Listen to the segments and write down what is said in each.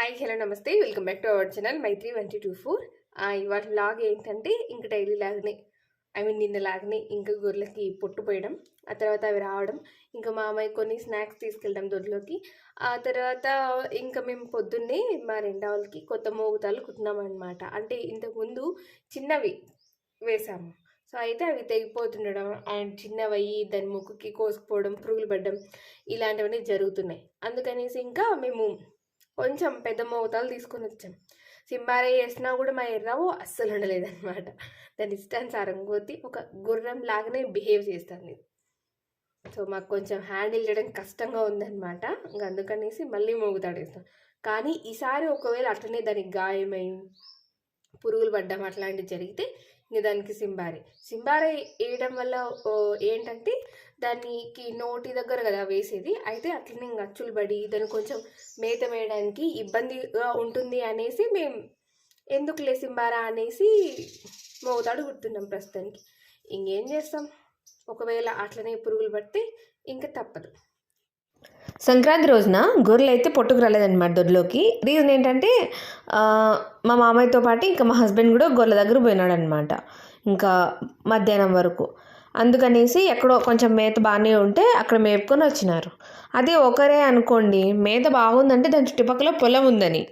Hi hello నమస్తే. Welcome back to our channel Maitri one two four ఇవాళ log ఏంటంటే ఇంక డైలీ లాగానే. ఐ మీన్ నిన్న లాగ్నే ఇంకా గొర్రెలకి పొట్టు పోయడం ఆ తర్వాత అవి రావడం ఇంకా మా అమ్మాయి కొన్ని స్నాక్స్ తీసుకెళ్ళడం దొడ్లోకి. ఆ తర్వాత ఇంకా మేము పొద్దున్నే మా రెండవలకి కొత్త మోగుతాలు కుట్టినామన్నమాట. అంటే ఇంతకుముందు చిన్నవి వేసాము. సో అయితే అవి తెగిపోతుండడం అండ్ చిన్నవయ్యి దాని ముక్కుకి కోసుకుపోవడం పురుగులు పడడం ఇలాంటివన్నీ జరుగుతున్నాయి. అందుకనేసి ఇంకా మేము కొంచెం పెద్ద మోతాలు తీసుకొని వచ్చాం. సింబారే చేసినా కూడా మా ఎర్రావు అస్సలు ఉండలేదన్నమాట దాని ఇష్టానుసారం కొద్ది ఒక గుర్రం లాగానే బిహేవ్ చేస్తుంది. సో మాకు కొంచెం హ్యాండిల్ చేయడం కష్టంగా ఉందన్నమాట. ఇంకా అందుకనేసి మళ్ళీ మోగుతాడేస్తాం కానీ ఈసారి ఒకవేళ అట్లనే దానికి గాయమై పురుగులు పడ్డం అట్లాంటివి జరిగితే దానికి సింబారే. సింబారే వేయడం వల్ల ఏంటంటే దానికి నోటి దగ్గర కదా వేసేది. అయితే అట్లనే ఇంక అచ్చులు పడి దాన్ని కొంచెం మేత వేయడానికి ఇబ్బందిగా ఉంటుంది అనేసి మేము ఎందుకులే సింబారా అనేసి మోతాడు కుడుతున్నాం ప్రస్తుతానికి. ఇంకేం చేస్తాం? ఒకవేళ అట్లనే పురుగులు పడితే ఇంకా తప్పదు. సంక్రాంతి రోజున గొర్రెలు అయితే పొట్టుకు రాలేదన్నమాట దొడ్లోకి. రీజన్ ఏంటంటే మా మామయ్యతో పాటు ఇంకా మా హస్బెండ్ కూడా గొర్రెల దగ్గర పోయినాడు అనమాట ఇంకా మధ్యాహ్నం వరకు. అందుకనేసి ఎక్కడో కొంచెం మేత బాగానే ఉంటే అక్కడ మేపుకొని వచ్చినారు. అదే ఒకరే అనుకోండి మేత బాగుందంటే దాని చుట్టుపక్కల పొలం ఉందని.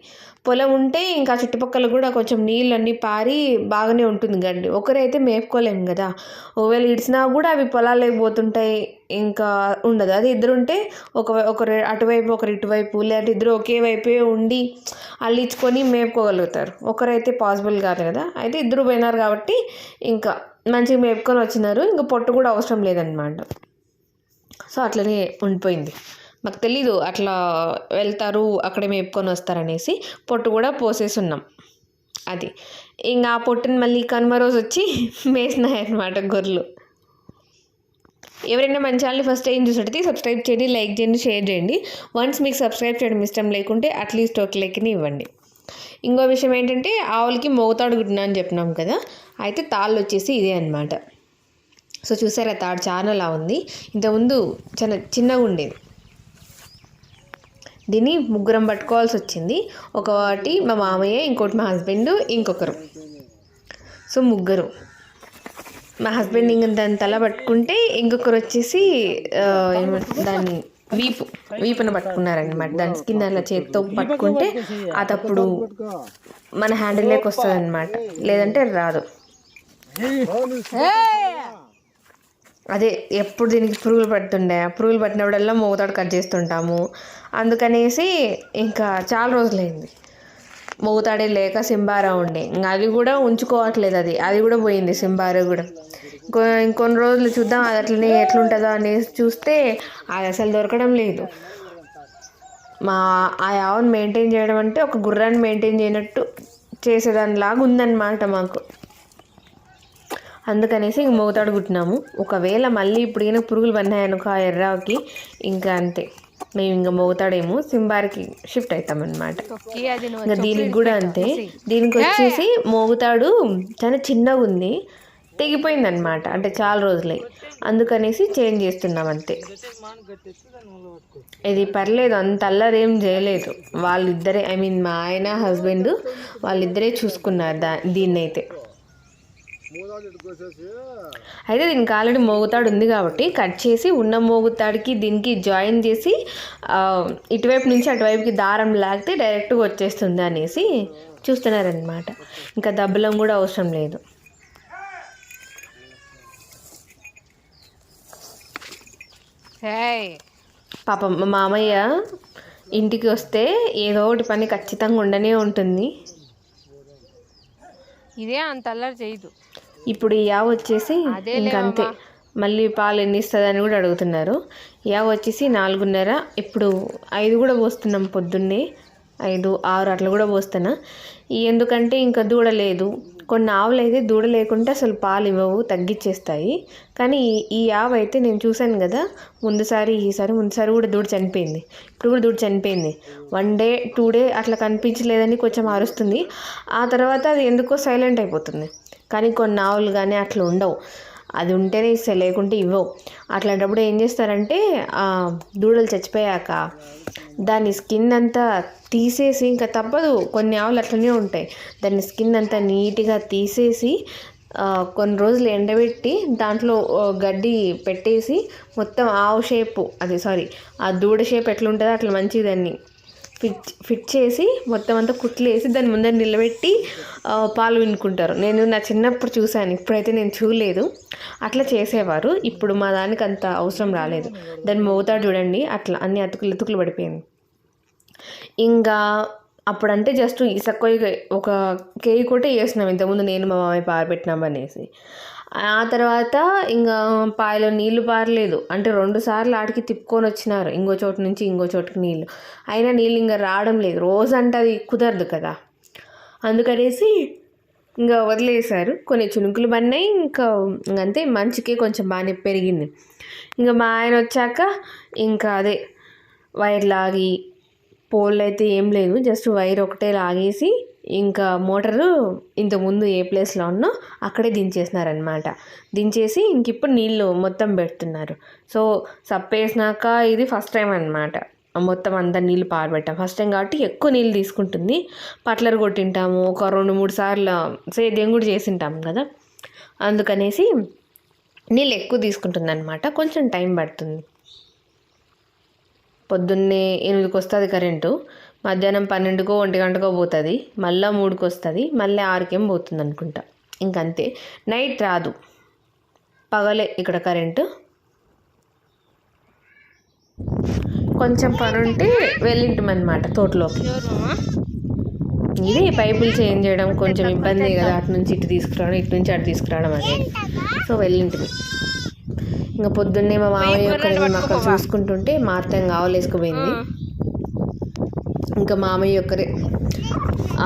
పొలం ఉంటే ఇంకా చుట్టుపక్కల కూడా కొంచెం నీళ్ళన్నీ పారి బాగానే ఉంటుంది గడ్డి ఒకరైతే మేపుకోలేము కదా. ఒకవేళ ఇడిచినా కూడా అవి పొలాలకు పోతుంటాయి ఇంకా ఉండదు. అది ఇద్దరు ఉంటే ఒక ఒకరు అటువైపు ఒకరు ఇటువైపు లేదంటే ఇద్దరు ఒకే వైపే ఉండి అల్లించుకొని మేపుకోగలుగుతారు. ఒకరైతే పాసిబుల్ కాదు కదా. అయితే ఇద్దరు పోయినారు కాబట్టి ఇంకా మంచిగా మేపుకొని వచ్చినారు. ఇంకా పొట్టు కూడా అవసరం లేదనమాట సో అట్లనే ఉండిపోయింది. మాకు తెలీదు అట్లా వెళ్తారు అక్కడే మేపుకొని వస్తారనేసి పొట్టు కూడా పోసేసి ఉన్నాం అది. ఇంకా ఆ పొట్టుని మళ్ళీ కనుమ రోజు వచ్చి మేసినాయి అనమాట గొర్రెలు. ఎవరైనా మన వాళ్ళని ఫస్ట్ టైం చూసినట్టయితే సబ్స్క్రైబ్ చేయండి లైక్ చేయండి షేర్ చేయండి. వన్స్ మీకు సబ్స్క్రైబ్ చేయడం ఇష్టం లేకుంటే అట్లీస్ట్ ఒక లైక్ని ఇవ్వండి. ఇంకో విషయం ఏంటంటే ఆవులకి మోగతాడు గుడ్డిన అని చెప్పినాం కదా అయితే తాళ్ళు వచ్చేసి ఇదే అనమాట సో చూసారా తాడు చాలా అలా ఉంది. ఇంతకుముందు చాలా చిన్నగా ఉండేది. దీన్ని ముగ్గురం పట్టుకోవాల్సి వచ్చింది. ఒకటి మా మామయ్య ఇంకోటి మా హస్బెండ్ ఇంకొకరు. సో ముగ్గురు. మా హస్బెండ్ ఇంక దాని తల పట్టుకుంటే ఇంకొకరు వచ్చేసి దాన్ని వీపు వీపున పట్టుకున్నారనమాట దాని స్కిన్ అలా చేత్తో పట్టుకుంటే అదప్పుడు మన హ్యాండిల్లోకి వస్తుంది అనమాట లేదంటే రాదు. అదే ఎప్పుడు దీనికి పురుగులు పడుతుండే? పురుగులు పట్టినప్పుడల్లా మోతాడు కట్ చేస్తుంటాము. అందుకనేసి ఇంకా చాలా రోజులైంది. మోగుతాడే లేక సింబారా ఉండే. ఇంకా అది కూడా ఉంచుకోవట్లేదు అది. అది కూడా పోయింది సింబారా కూడా. ఇంకో ఇంకొన్ని రోజులు చూద్దాం అది అట్లనే ఎట్లుంటుందో అనేసి చూస్తే అది అసలు దొరకడం లేదు. మా ఆ ఆవును మెయింటైన్ చేయడం అంటే ఒక గుర్రాన్ని మెయింటైన్ చేయనట్టు చేసేదానిలాగా ఉందన్నమాట మాకు. అందుకనేసి ఇంక మోతాడు కుట్టినాము ఒకవేళ మళ్ళీ ఇప్పుడు పురుగులు పన్నాయనుకో ఆ ఎర్రాకి ఇంకా అంతే. మేము ఇంకా మోతాడేమో సింబార్కి షిఫ్ట్ అవుతామన్నమాట ఇంకా దీనికి కూడా అంతే. దీనికి వచ్చేసి మోగుతాడు చాలా చిన్నగా ఉంది తెగిపోయిందనమాట అంటే చాలా రోజులై. అందుకనేసి చేంజ్ చేస్తున్నాం అంతే. ఇది పర్లేదు అంత అల్లరేం చేయలేదు. వాళ్ళిద్దరే ఐ మీన్ మా ఆయన హస్బెండ్ వాళ్ళిద్దరే చూసుకున్నారు దా దీన్నైతే. అయితే దీనికి ఆల్రెడీ మోగుతాడు ఉంది కాబట్టి కట్ చేసి ఉన్న మోగుతాడికి దీనికి జాయిన్ చేసి ఇటువైపు నుంచి అటువైపుకి దారం లాగితే డైరెక్ట్గా వచ్చేస్తుంది అనేసి చూస్తున్నారనమాట ఇంకా దబ్బలం కూడా అవసరం లేదు. పాపం మామయ్య ఇంటికి వస్తే ఏదో ఒకటి పని ఖచ్చితంగా ఉండనే ఉంటుంది. ఇదే అంత అల్లరి చేయదు. ఇప్పుడు ఈ యావ వచ్చేసి ఇంకంతే. మళ్ళీ పాలు ఎన్ని ఇస్తుందని కూడా అడుగుతున్నారు. యావ వచ్చేసి నాలుగున్నర ఇప్పుడు ఐదు కూడా పోస్తున్నాం పొద్దున్నే. ఐదు ఆరు అట్లా కూడా పోస్తున్నా. ఈ ఎందుకంటే ఇంకా దూడ లేదు. కొన్ని ఆవులు అయితే దూడ లేకుంటే అసలు పాలు ఇవ్వవు తగ్గించేస్తాయి కానీ ఈ- ఈ ఆవు అయితే నేను చూశాను కదా ముందుసారి ఈసారి ముందుసారి కూడా దూడ చనిపోయింది. ఇప్పుడు కూడా దూడ చనిపోయింది. వన్ డే టూ డే అట్లా కనిపించలేదని కొంచెం అరుస్తుంది. ఆ తర్వాత అది ఎందుకో సైలెంట్ అయిపోతుంది. కానీ కొన్ని ఆవులు కానీ అట్లా ఉండవు. అది ఉంటేనే ఇస్తాయి లేకుంటే ఇవ్వవు. అట్లాంటప్పుడు ఏం చేస్తారంటే ఆ, దూడలు చచ్చిపోయాక దాని స్కిన్ అంతా తీసేసి ఇంకా తప్పదు. కొన్ని ఆవులు అట్లనే ఉంటాయి. దాని స్కిన్ అంతా నీట్గా తీసేసి కొన్ని రోజులు ఎండబెట్టి దాంట్లో గడ్డి పెట్టేసి మొత్తం ఆవు షేపు అది సారీ ఆ దూడ షేప్ ఎట్లా ఉంటుందో అట్లా మంచిగా ఫిట్ ఫిట్ చేసి మొత్తం అంతా కుట్లు వేసి దాని ముందర నిలబెట్టి పాలు వినుకుంటారు. నేను నా చిన్నప్పుడు చూశాను. ఇప్పుడైతే నేను చూడలేదు. అట్లా చేసేవారు. ఇప్పుడు మా దానికి అంత అవసరం రాలేదు. దాన్ని మోతాడు చూడండి. అట్లా అన్ని అతుకులు అతుకులు పడిపోయింది. ఇంకా అప్పుడంటే జస్ట్ ఇసక్కొయ్య ఒక కేక్ కూడా వేసినాం ఇంతకుముందు నేను మా మామయ్య పారబెట్టినాం అనేసి. ఆ తర్వాత ఇంకా పాయలో నీళ్ళు పారలేదు. అంటే రెండు సార్లు ఆడికి తిప్పుకొని వచ్చినారు. ఇంకో చోటు నుంచి ఇంకో చోటుకి నీళ్ళు అయినా నీళ్ళు ఇంకా రావడం లేదు. రోజు అంటే అది కుదరదు కదా. అందుకనేసి ఇంకా వదిలేశారు. కొన్ని చునుకులు పడినాయి. ఇంకా అంతే మంచికే కొంచెం బాగానే పెరిగింది. ఇంకా మా ఆయన వచ్చాక ఇంకా అదే వైర్ లాగి పోల్ అయితే ఏం లేదు. జస్ట్ వైర్ ఒకటే లాగేసి ఇంకా మోటారు ఇంతకుముందు ఏ ప్లేస్లో ఉన్నో అక్కడే దించేసినారనమాట దించేసి ఇంక ఇప్పుడు నీళ్ళు మొత్తం పెడుతున్నారు. సో సప్పేసినాక ఇది ఫస్ట్ టైం అనమాట మొత్తం అంతా నీళ్ళు పారబెట్టాం ఫస్ట్ టైం కాబట్టి ఎక్కువ నీళ్ళు తీసుకుంటుంది. పట్లర్ కొట్టింటాము. ఒక రెండు మూడు సార్లు సేద్యం కూడా చేసింటాం కదా. అందుకనేసి నీళ్ళు ఎక్కువ తీసుకుంటుంది అనమాట కొంచెం టైం పడుతుంది. పొద్దున్నే ఎనిమిదికి వస్తుంది కరెంటు. మధ్యాహ్నం పన్నెండుకో ఒంటి గంటకో పోతుంది మళ్ళీ మూడుకు వస్తుంది మళ్ళీ ఆరుకేం పోతుంది అనుకుంటా ఇంకంతే. నైట్ రాదు. పగలే ఇక్కడ కరెంటు. కొంచెం పని ఉంటే తోటలోకి. ఇదే పైపులు చేంజ్ చేయడం కొంచెం ఇబ్బంది కదా అటు నుంచి ఇటు తీసుకురావడం ఇటు నుంచి అటు తీసుకురావడం అనేది సో వెళ్ళింటిమి. ఇంకా పొద్దున్నే మా మామయ్య ఒక్కరి అక్కడ చూసుకుంటుంటే మా అత్తయ్య ఆవులు వేసుకుపోయింది ఇంకా మామయ్య ఒక్కరే.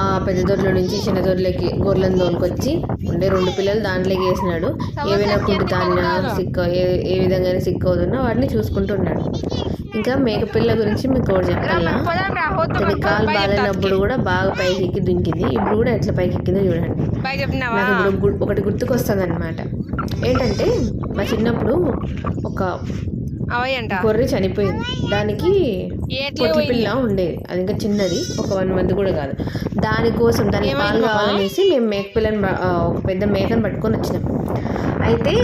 ఆ పెద్ద దొడ్ల నుంచి చిన్న దొడ్లకి గొర్రెలను తోలుకొచ్చి ఉండే రెండు పిల్లలు దాంట్లోకి వేసినాడు. ఏవైనా కుంటు ధాన్య సిక్క ఏ ఏ విధంగా సిక్ అవుతున్నా వాటిని చూసుకుంటున్నాడు. ఇంకా మేకపిల్ల గురించి మీకు ఒకటి చెప్పాలా? తన కాలు బాగాలేనప్పుడు కూడా బాగా పైకి ఎక్కి దుంకింది. ఇప్పుడు కూడా ఎట్లా పైకి ఎక్కిందో చూడండి నాకు ఇప్పుడు ఒకటి గుర్తుకొస్తుంది అనమాట ఏంటంటే మా చిన్నప్పుడు ఒక గొర్రె చనిపోయింది. దానికి పిల్ల ఉండేది అది ఇంకా చిన్నది. ఒక వన్ మంత్ కూడా కాదు. దానికోసం దానికి పాలు కావాలనేసి మేము మేక పిల్లని ఒక పెద్ద మేకను పట్టుకొని వచ్చినాం. అయితే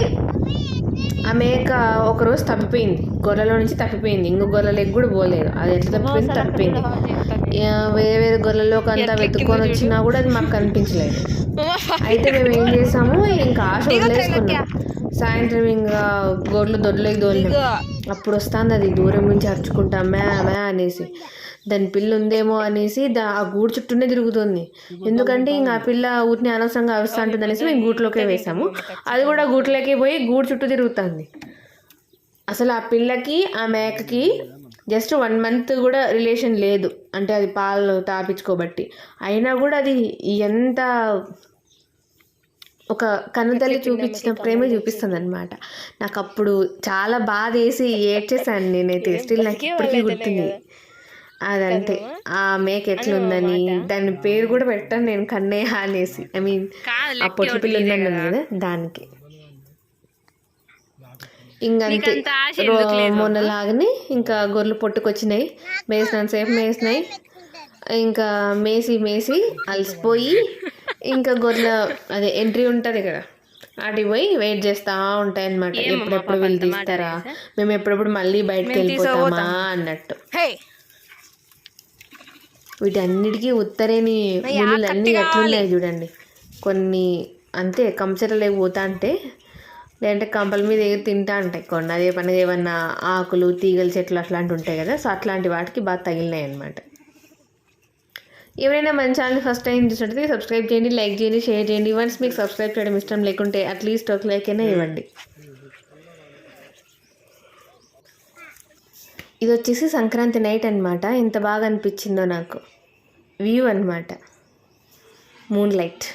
ఆ మేక ఒకరోజు తప్పిపోయింది. గొర్రెలో నుంచి తప్పిపోయింది. ఇంకో గొర్రెలకు కూడా పోలేదు. అది ఎట్లా తప్పిపోయింది? తప్పిపోయింది వేరే వేరే గొర్రెలోకి అంతా వెతుక్కొని వచ్చినా కూడా అది మాకు కనిపించలేదు. అయితే మేము ఏం చేసాము? ఇంకా ఆశ వదిలేసుకున్నాం. సాయంత్రం ఇంకా గొడ్లు దొడ్లోకి దోలినాం. అప్పుడు వస్తుంది అది దూరం నుంచి అరుచుకుంటా మ్యా మ్యా అనేసి. దాని పిల్ల ఉందేమో అనేసి దా ఆ గూడు చుట్టూనే తిరుగుతుంది. ఎందుకంటే ఇంకా ఆ పిల్ల ఊరిని అనవసరంగా అరుస్తా ఉంటుంది అనేసి మేము గూట్లోకే వేసాము. అది కూడా గూట్లోకి పోయి గూడు చుట్టూ తిరుగుతుంది. అసలు ఆ పిల్లకి ఆ మేకకి జస్ట్ వన్ మంత్ కూడా రిలేషన్ లేదు. అంటే అది పాలు తాపించుకోబట్టి. అయినా కూడా అది ఎంత ఒక కన్నుతల్లి చూపించిన ప్రేమ చూపిస్తుంది అనమాట నాకు అప్పుడు చాలా బాధ వేసి ఏడ్చేసాను నేనైతే స్టిల్ నాకు ఇప్పటికీ గుర్తుంది. అదంతే. ఆ మేక ఎట్లుందని దాని పేరు కూడా పెట్టాను నేను కన్నయ్య అనేసి. ఐ మీన్ ఆ పొట్ల పిల్ల ఉందన్నాను కదా. దానికి. ఇంకంతే. మొన్నలాగానే ఇంకా గొర్రెలు పొట్టుకొచ్చినాయి. మేసినంత సేపు మేసినాయి. ఇంకా మేసి మేసి అలసిపోయి ఇంకా గొర్రెల అదే ఎంట్రీ ఉంటుంది కదా అటు పోయి వెయిట్ చేస్తూ ఉంటాయి అనమాట ఎప్పుడెప్పుడు వీళ్ళు తీస్తారా? మేము ఎప్పుడెప్పుడు మళ్ళీ బయటకు వెళ్ళిపోతామా అన్నట్టు. వీటన్నిటికీ ఉత్తరేని ముళ్ళు అన్నీ ఎట్లున్నాయి చూడండి. కొన్ని అంతే కంచరలేక పోతా అంటే లేదంటే కంపల మీద ఎగిరి తింటా ఉంటాయి. కొన్ని అదే పని ఏమన్నా ఆకులు తీగల చెట్లు అట్లాంటివి ఉంటాయి కదా సో అట్లాంటి వాటికి బాగా తగిలినాయి అనమాట ఎవరైనా మన ఛానల్ ఫస్ట్ టైం చూసినట్టు సబ్స్క్రైబ్ చేయండి లైక్ చేయండి షేర్ చేయండి. వన్స్ మీకు సబ్స్క్రైబ్ చేయడం ఇష్టం లేకుంటే అట్లీస్ట్ ఒక లైక్ అయినా ఇవ్వండి. ఇది వచ్చేసి సంక్రాంతి నైట్ అనమాట ఎంత బాగా అనిపించిందో నాకు. వ్యూ అనమాట మూన్ లైట్